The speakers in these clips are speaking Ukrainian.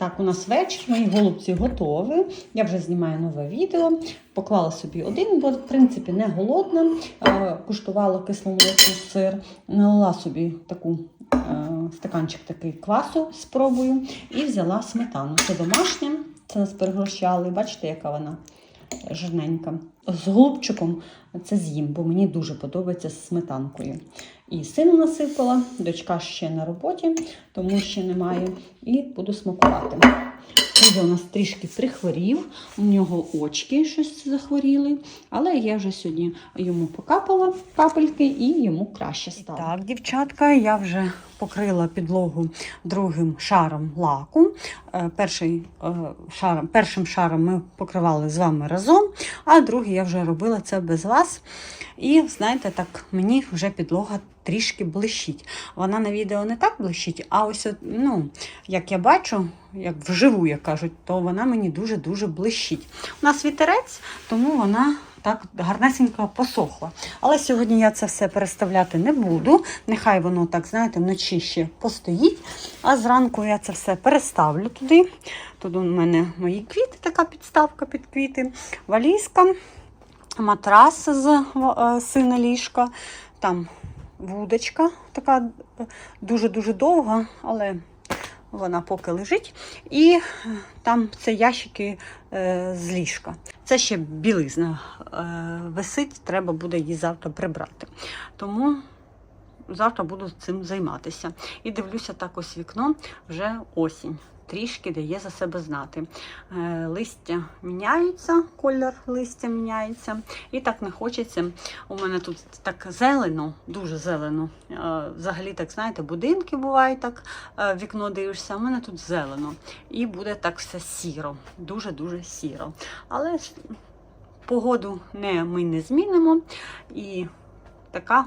Так, у нас вечір, мої голубці готові. Я вже знімаю нове відео. Поклала собі один, бо в принципі не голодна. Е, Куштувала кисломолочний сир, налила собі таку е, стаканчик такий квасу, спробую, і взяла сметану. Це домашня, це нас перегощали. Бачите, яка вона жирненька. З голубчиком це з'їм, бо мені дуже подобається з сметанкою. І сину насипала, дочка ще на роботі, тому ще немає. І буду смакувати. Кузя у нас трішки прихворів, у нього очки щось захворіли, але я вже сьогодні йому покапала капельки і йому краще стало. Так, дівчатка, я вже покрила підлогу другим шаром лаку. Е, Перший, е, шаром, першим шаром ми покривали з вами разом, а другий я вже робила це без вас. І знаєте, так мені вже підлога трішки блищить. Вона на відео не так блищить, а ось, от, ну, як я бачу, як вживу, як кажуть, то вона мені дуже-дуже блищить. У нас вітерець, тому вона так гарнесенько посохла. Але сьогодні я це все переставляти не буду. Нехай воно так, знаєте, вночі ще постоїть. А зранку я це все переставлю туди. Тут у мене мої квіти, така підставка під квіти, валізка, матрас з е, сина ліжка, там вудочка, така е, дуже-дуже довга, але вона поки лежить. І е, там це ящики е, з ліжка. Це ще білизна е, висить, треба буде її завтра прибрати. Тому завтра буду цим займатися. І дивлюся так ось вікно вже осінь. Трішки дає за себе знати. Е, листя міняються, колір листя міняється. І так не хочеться. У мене тут так зелено, дуже зелено. Е, взагалі, так знаєте, будинки бувають так, е, вікно дивишся, в мене тут зелено. І буде так все сіро, дуже-дуже сіро. Але погоду не, ми не змінимо. І така.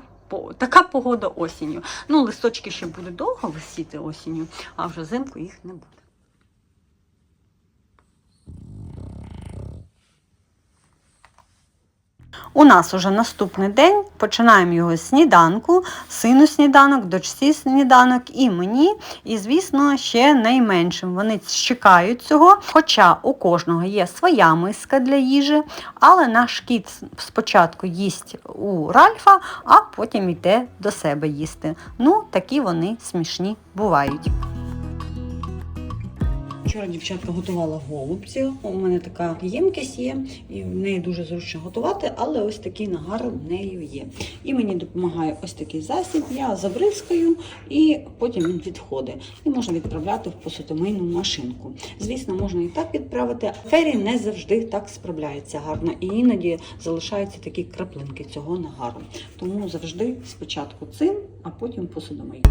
Така погода осінню. Ну, листочки ще будуть довго висіти осінню, а вже взимку їх не буде. У нас уже наступний день. Починаємо його з сніданку, сину сніданок, дочці сніданок і мені. І, звісно, ще найменшим. Вони чекають цього. Хоча у кожного є своя миска для їжі, але наш кіт спочатку їсть у Ральфа, а потім йде до себе їсти. Ну, такі вони смішні бувають. Вчора дівчатка готувала голубці. У мене така ємкість є, і в неї дуже зручно готувати, але ось такий нагар в неї є. І мені допомагає ось такий засіб. Я забризкаю і потім він відходить. І можна відправляти в посудомийну машинку. Звісно, можна і так відправити. Фері не завжди так справляється гарно, і іноді залишаються такі краплинки цього нагару. Тому завжди спочатку цим, а потім посудомийку.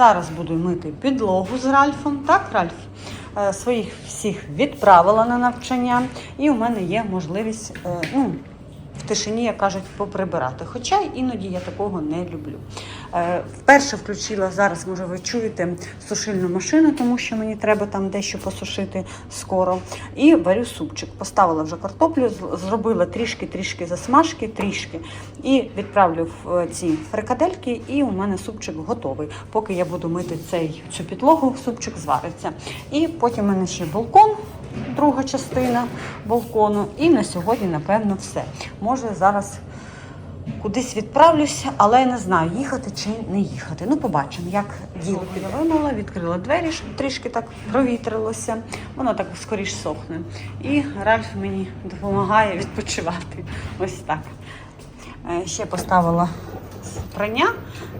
Зараз буду мити підлогу з Ральфом. Так, Ральф? Е, Своїх всіх відправила на навчання, і у мене є можливість е, ну, в тишині, як кажуть, поприбирати. Хоча іноді я такого не люблю. Е, Вперше включила зараз, може, ви чуєте сушильну машину, тому що мені треба там дещо посушити скоро. І варю супчик. Поставила вже картоплю, зробила трішки-трішки засмажки, трішки. І відправлю в е, ці фрикадельки, і у мене супчик готовий. Поки я буду мити цей, цю підлогу, супчик звариться. І потім у мене ще балкон, друга частина балкону. І на сьогодні, напевно, все. Може, зараз кудись відправлюся, але я не знаю, їхати чи не їхати. Ну, побачимо, як діло я відкрила двері, щоб трішки так провітрилося. Воно так скоріш сохне. І Ральф мені допомагає відпочивати. Ось так. Е, Ще поставила прання.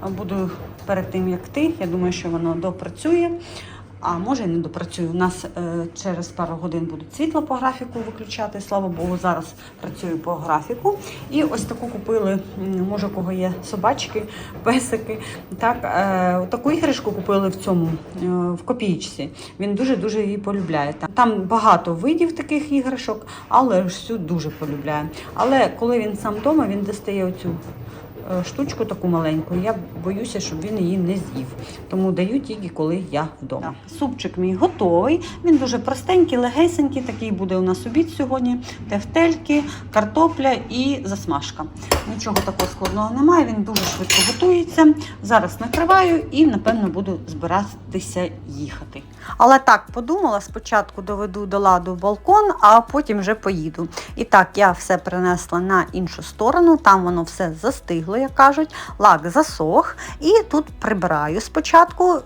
Буду перед тим, як ти. Я думаю, що воно допрацює. А може не допрацює. У нас е, через пару годин буде світло по графіку виключати. Слава Богу, зараз працюю по графіку. І ось таку купили, може, у кого є собачки, песики. Так, е, таку іграшку купили в цьому е, в копійці. Він дуже дуже її полюбляє. Там, багато видів таких іграшок, але всю дуже полюбляє. Але коли він сам вдома, він достає оцю штучку таку маленьку. Я боюся, щоб він її не з'їв. Тому даю тільки коли я вдома. Супчик мій готовий. Він дуже простенький, легесенький. Такий буде у нас обід сьогодні. Тефтельки, картопля і засмажка. Нічого такого складного немає. Він дуже швидко готується. Зараз накриваю і напевно буду збиратися їхати. Але так подумала, спочатку доведу до ладу балкон, а потім вже поїду. І так, я все принесла на іншу сторону, там воно все застигло, як кажуть, лак засох. І тут прибираю спочатку, е,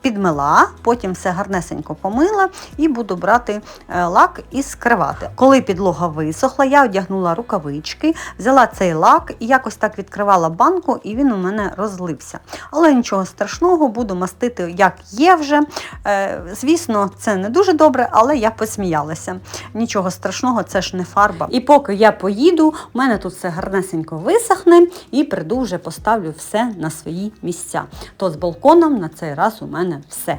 підмила, потім все гарнесенько помила і буду брати е, лак і скривати. Коли підлога висохла, я одягнула рукавички, взяла цей лак і якось так відкривала банку, і він у мене розлився. Але нічого страшного, буду мастити, як є вже. Е, Звісно, це не дуже добре, але я посміялася. Нічого страшного, це ж не фарба. І поки я поїду, у мене тут все гарнесенько висохне, і прийду вже поставлю все на свої місця. То з балконом на цей раз у мене все.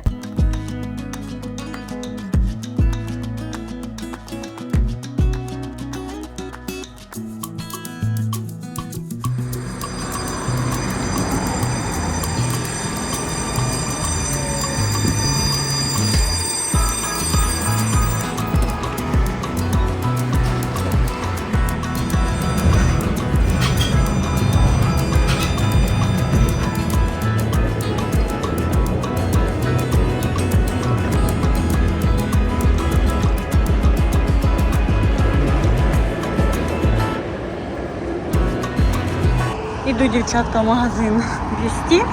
Дівчатка, магазин Вісті.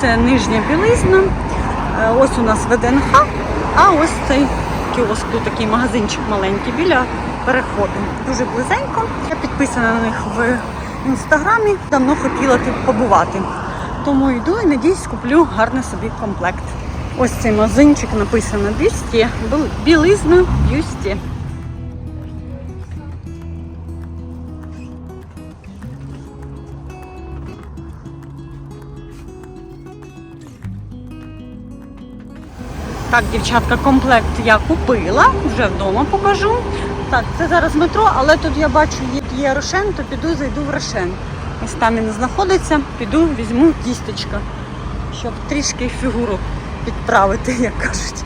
Це нижня білизна. Е, Ось у нас ВДНХ, а ось цей кіоск, тут такий магазинчик маленький біля переходу. Дуже близенько. Я підписана на них в інстаграмі. Давно хотіла тут побувати. Тому йду і надіюсь, куплю гарний собі комплект. Ось цей магазинчик написано Бюсті. Білизна Бюсті. Так, дівчатка, комплект я купила, вже вдома покажу. Так, це зараз метро, але тут я бачу, є, Рошен, то піду, зайду в Рошен. Ось там він знаходиться, піду, візьму тістечка, щоб трішки фігуру підправити, як кажуть.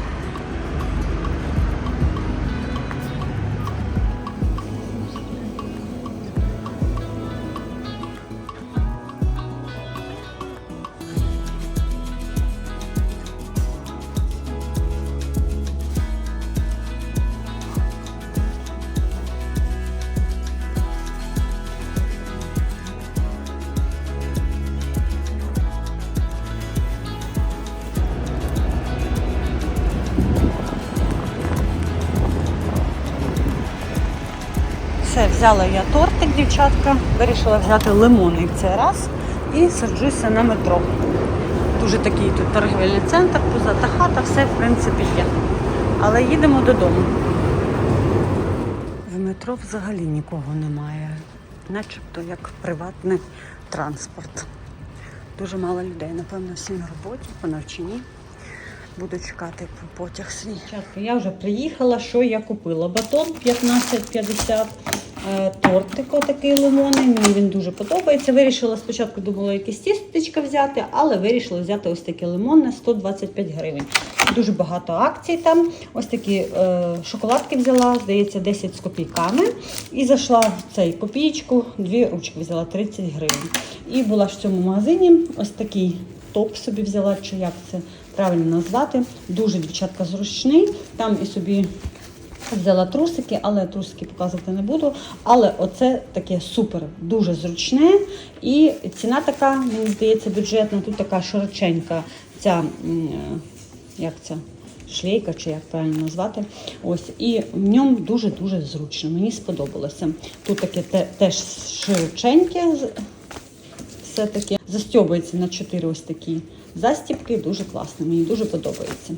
Взяла я тортик, дівчатка. Вирішила взяти лимонний в цей раз і саджуся на метро. Дуже такий тут торгівельний центр, позата хата, все в принципі є. Але їдемо додому. В метро взагалі нікого немає, начебто як приватний транспорт. Дуже мало людей, напевно, всі на роботі, по навчанні. Буду чекати потяг свій. Я вже приїхала, що я купила? Батон 15,50, е, тортик такий лимонний. Мені він дуже подобається. Вирішила спочатку думала якесь тістечко взяти, але вирішила взяти ось таке лимонне 125 гривень. Дуже багато акцій там. Ось такі е, шоколадки взяла, здається, 10 з копійками. І зайшла в цей копійку, дві ручки взяла 30 гривень. І була в цьому магазині ось такий топ собі взяла, чи як це правильно назвати. Дуже дівчатка зручний. Там і собі взяла трусики, але трусики показувати не буду. Але оце таке супер, дуже зручне. І ціна така, мені здається, бюджетна. Тут така широченька ця, е, як це? Шлейка, чи як правильно назвати. Ось, і в ньому дуже-дуже зручно. Мені сподобалося. Тут таке те- теж широченьке, все таки застьобується на чотири ось такі застібки. Дуже класно, мені дуже подобається.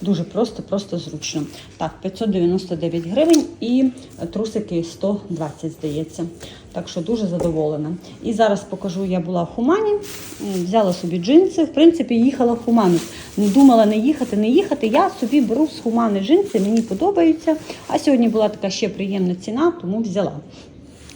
Дуже просто, просто зручно. Так, 599 гривень і трусики 120, здається. Так що дуже задоволена. І зараз покажу, я була в Хумані, взяла собі джинси. В принципі, їхала в Хуману. Не думала не їхати, не їхати. Я собі беру з Хумани джинси, мені подобаються. А сьогодні була така ще приємна ціна, тому взяла.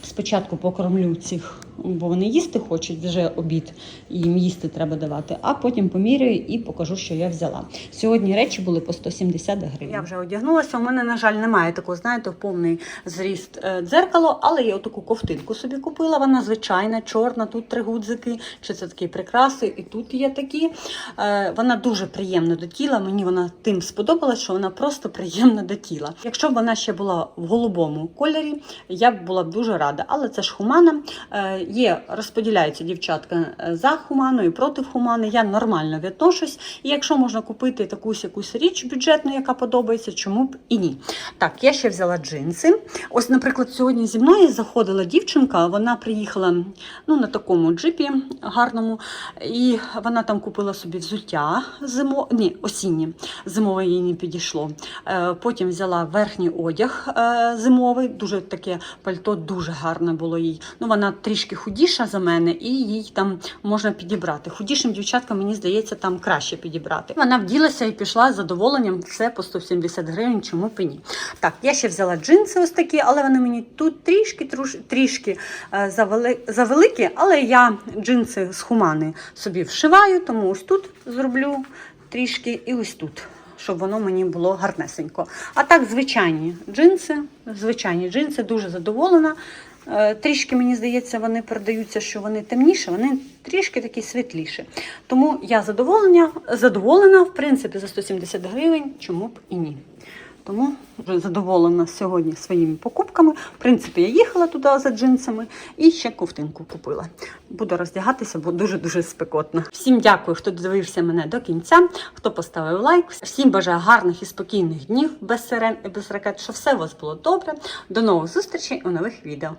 Спочатку покормлю цих бо вони їсти хочуть вже обід, їм їсти треба давати. А потім поміряю і покажу, що я взяла. Сьогодні речі були по 170 гривень. Я вже одягнулася. У мене, на жаль, немає такого, знаєте, повний зріст е, дзеркало, але я таку ковтинку собі купила. Вона звичайна, чорна, тут три гудзики, чи це такі прикраси, і тут є такі. Е, Вона дуже приємна до тіла. Мені вона тим сподобалась, що вона просто приємна до тіла. Якщо б вона ще була в голубому кольорі, я б була б дуже рада. Але це ж хумана. Є, розподіляються дівчатка е, за хуману і проти хумани. Я нормально відношусь. І якщо можна купити такусь якусь річ бюджетну, яка подобається, чому б і ні. Так, я ще взяла джинси. Ось, наприклад, сьогодні зі мною заходила дівчинка. Вона приїхала ну, на такому джипі гарному, і вона там купила собі взуття зимо... ні, осіннє. Зимове їй не підійшло. Е, Потім взяла верхній одяг е, зимовий, дуже таке пальто, дуже гарне було їй. Ну, вона трішки худіша за мене, і їй там можна підібрати. Худішим дівчаткам, мені здається, там краще підібрати. Вона вділася і пішла з задоволенням все по 170 гривень, чому б ні. Так, я ще взяла джинси ось такі, але вони мені тут трішки трішки е, завели, завеликі, але я джинси з хумани собі вшиваю, тому ось тут зроблю трішки і ось тут. Щоб воно мені було гарнесенько. А так, звичайні джинси, звичайні джинси, дуже задоволена. Е, Трішки, мені здається, вони передаються, що вони темніші, вони трішки такі світліші. Тому я задоволена, задоволена, в принципі, за 170 гривень, чому б і ні. Тому вже задоволена сьогодні своїми покупками. В принципі, я їхала туди за джинсами і ще ковтинку купила. Буду роздягатися, бо дуже-дуже спекотно. Всім дякую, хто дивився мене до кінця, хто поставив лайк. Всім бажаю гарних і спокійних днів без сирен і без ракет, щоб все у вас було добре. До нових зустрічей у нових відео.